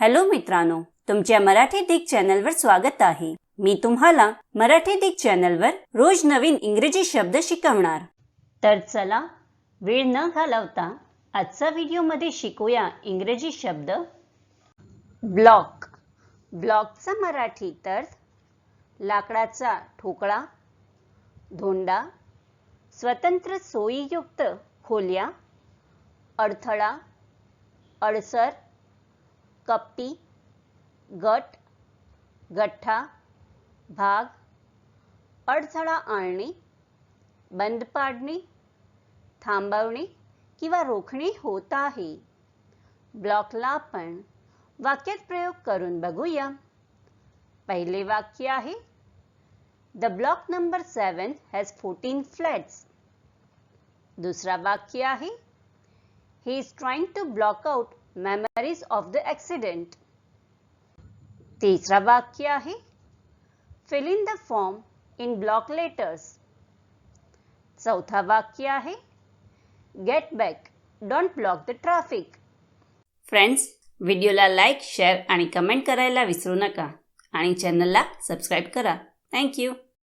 Hello मित्रांनो तुमच्या मराठी दिग चॅनलवर स्वागत आहे. मी तुम्हाला मराठी दिग चॅनलवर रोज नवीन इंग्रजी शब्द शिकवणार. तर चला वेळ न घालवता आजचा व्हिडिओमध्ये शिकूया इंग्रजी शब्द. ब्लॉक. ब्लॉकचा मराठी तर लाकडाचा ठोकळा धोंडा स्वतंत्र सोयीयुक्त खोल्या अडथळा अडसर कपटी गट गठ्ठा भाग अडथळा आणणे बंद पाडणे थांबवणे किंवा रोखणे होत आहे. ब्लॉकला आपण वाक्यात प्रयोग करून बघूया. पहिले वाक्य आहे the block number seven has fourteen flats दुसरा वाक्य आहे he is trying to block out memories of the accident तिसरा वाक्य आहे. Fill in the form in block letters चौथा वाक्य आहे. Get back don't block the traffic friends व्हिडिओला लाईक शेअर आणि कमेंट करायला विसरू नका. आणि चॅनलला सबस्क्राईब करा. थँक्यू